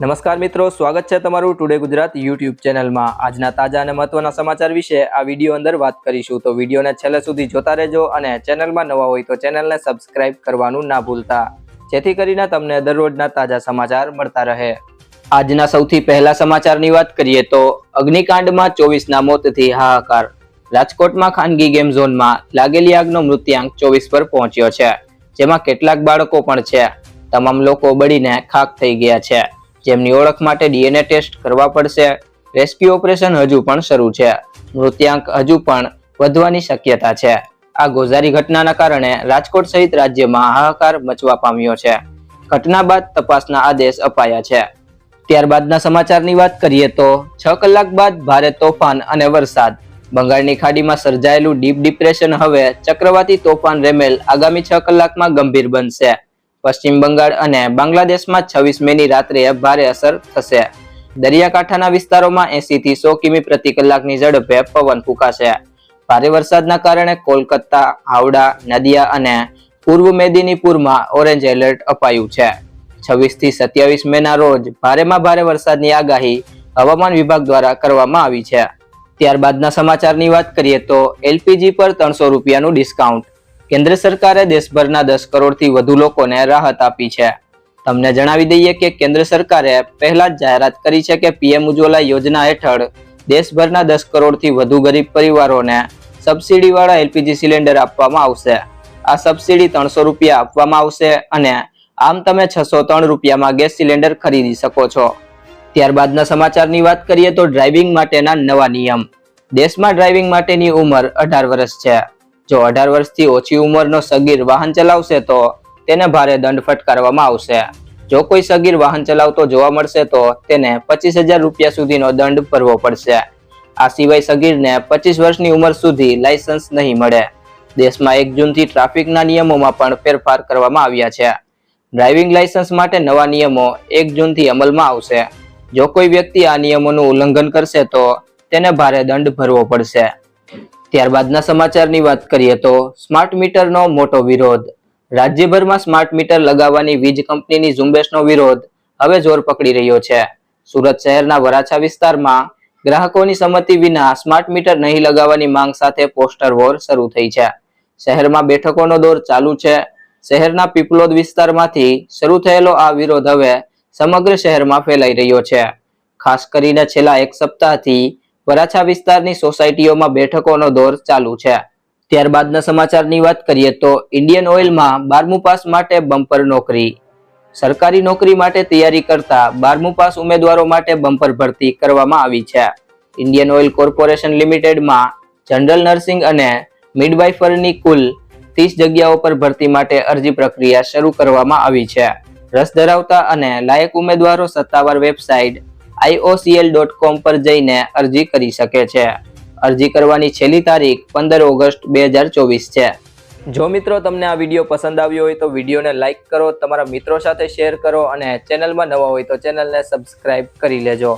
નમસ્કાર મિત્રો, સ્વાગત છે તમારું ટુડે ગુજરાત યુટ્યુબ ચેનલમાં. આજના તાજા અને મહત્વના સમાચાર વિશે આ વીડિયો અંદર વાત કરીશું. તો વિડીયોને છેલ્લે સુધી જોતા રહેજો અને ચેનલમાં નવા હોય તો ચેનલને સબસ્ક્રાઇબ કરવાનું ના ભૂલતા. જેથી કરીને તમને દરરોજના તાજા સમાચાર મળતા રહે. આજના સૌથી પહેલા સમાચારની વાત કરીએ તો અગ્નિકાંડમાં ચોવીસના મોતથી હાહાકાર. રાજકોટમાં ખાનગી ગેમ ઝોનમાં લાગેલી આગનો મૃત્યાંક ચોવીસ પર પહોંચ્યો છે, જેમાં કેટલાક બાળકો પણ છે. તમામ લોકો બળીને ખાક થઈ ગયા છે. જેમની ઓળખ માટે ડીએનએ ટેસ્ટ કરવા પડશે. રેસ્ક્યુ ઓપરેશન હજુ પણ શરૂ છે. મૃત્યાંક હજુ પણ વધવાની શક્યતા છે. આ ગોઝારી ઘટનાના કારણે રાજકોટ સહિત રાજ્યમાં હાહાકાર મચવા પામ્યો છે. ઘટના બાદ તપાસના આદેશ અપાયા છે. ત્યારબાદના સમાચારની વાત કરીએ તો છ કલાક બાદ ભારે તોફાન અને વરસાદ. બંગાળની ખાડીમાં સર્જાયેલું ડીપ ડિપ્રેશન હવે ચક્રવાતી તોફાન રેમેલ આગામી છ કલાકમાં ગંભીર બનશે. પશ્ચિમ બંગાળ અને બાંગ્લાદેશમાં છવ્વીસ મેની રાત્રે ભારે અસર થશે. દરિયાકાંઠાના વિસ્તારોમાં એસી થી સો કિમી પ્રતિ કલાકની ઝડપે પવન ફૂંકાશે. ભારે વરસાદના કારણે કોલકાતા, હાવડા, નદિયા અને પૂર્વ મેદિનીપુરમાં ઓરેન્જ એલર્ટ અપાયું છે. છવ્વીસથી સત્યાવીસ મેના રોજ ભારેમાં ભારે વરસાદની આગાહી હવામાન વિભાગ દ્વારા કરવામાં આવી છે. ત્યારબાદના સમાચારની વાત કરીએ તો એલપીજી પર ત્રણસો રૂપિયાનું ડિસ્કાઉન્ટ કેન્દ્ર સરકારે દેશભરના દસ કરોડથી વધુ લોકોને રાહત આપી છે. તમને જણાવી દઈએ કે કેન્દ્ર સરકારે પહેલા જ જાહેરાત કરી છે કે પીએમ ઉજ્જવલા યોજના હેઠળ દેશભરના દસ કરોડથી વધુ ગરીબ પરિવારોને સબસિડીવાળા એલપીજી સિલિન્ડર આપવામાં આવશે. આ સબસિડી ત્રણસો રૂપિયા આપવામાં આવશે અને આમ તમે છસો ત્રણ રૂપિયામાં ગેસ સિલિન્ડર ખરીદી શકો છો. ત્યારબાદના સમાચારની વાત કરીએ તો ડ્રાઇવિંગ માટેના નવા નિયમ. દેશમાં ડ્રાઇવિંગ માટેની ઉંમર અઢાર વર્ષ છે. જો અઢાર વર્ષથી ઓછી ઉંમરનો સગીર વાહન ચલાવશે તો તેને ભારે દંડ ફટકારવામાં આવશે. જો કોઈ સગીર વાહન ચલાવતો જોવા મળશે તો તેને પચીસ હજાર રૂપિયા સુધીનો દંડ ભરવો પડશે. આ સિવાય સગીરને પચીસ વર્ષની ઉંમર સુધી લાયસન્સ નહીં મળે. દેશમાં એક જૂનથી ટ્રાફિકના નિયમોમાં પણ ફેરફાર કરવામાં આવ્યા છે. ડ્રાઇવિંગ લાયસન્સ માટે નવા નિયમો એક જૂનથી અમલમાં આવશે. જો કોઈ વ્યક્તિ આ નિયમોનું ઉલ્લંઘન કરશે તો તેને ભારે દંડ ભરવો પડશે. ત્યારબાદના સમાચારની વાત કરીએ તો સ્માર્ટ મીટરનો મોટો વિરોધ. રાજ્યભરમાં સ્માર્ટ મીટર લગાવવાની વીજ કંપનીની ઝુંબેશનો વિરોધ હવે જોર પકડી રહ્યો છે. સુરત શહેરના વરાછા વિસ્તારમાં ગ્રાહકોની સંમતિ વિના સ્માર્ટ મીટર નહીં લગાવવાની માંગ સાથે પોસ્ટર વોર શરૂ થઈ છે. શહેરમાં બેઠકોનો દોર ચાલુ છે. શહેરના પીપલોદ વિસ્તારમાંથી શરૂ થયેલો આ વિરોધ હવે સમગ્ર શહેરમાં ફેલાઈ રહ્યો છે. ખાસ કરીને છેલ્લા એક સપ્તાહથી વરાછા વિસ્તારની સોસાયટીઓમાં બેઠકોનો દોર ચાલુ છે. ત્યારબાદના સમાચારની વાત કરીએ તો ઇન્ડિયન ઓઇલમાં બારમું પાસ માટે બમ્પર નોકરી. સરકારી નોકરી માટે તૈયારી કરતા બારમું પાસ ઉમેદવારો માટે બમ્પર ભરતી કરવામાં આવી છે. ઇન્ડિયન ઓઇલ કોર્પોરેશન લિમિટેડમાં જનરલ નર્સિંગ અને મિડવાઇફરની કુલ ત્રીસ જગ્યાઓ પર ભરતી માટે અરજી પ્રક્રિયા શરૂ કરવામાં આવી છે. રસ ધરાવતા અને લાયક ઉમેદવારો સત્તાવાર વેબસાઇટ આઈઓસીએલ ડોટ કોમ પર જઈને અરજી કરી શકે છે. અરજી કરવાની છેલ્લી તારીખ પંદર ઓગસ્ટ બે હજાર ચોવીસ છે. જો મિત્રો તમને આ વીડિયો પસંદ આવ્યો હોય તો વિડીયોને લાઇક કરો, તમારા મિત્રો સાથે શેર કરો અને ચેનલમાં નવા હોય તો ચેનલને સબસ્ક્રાઇબ કરી લેજો.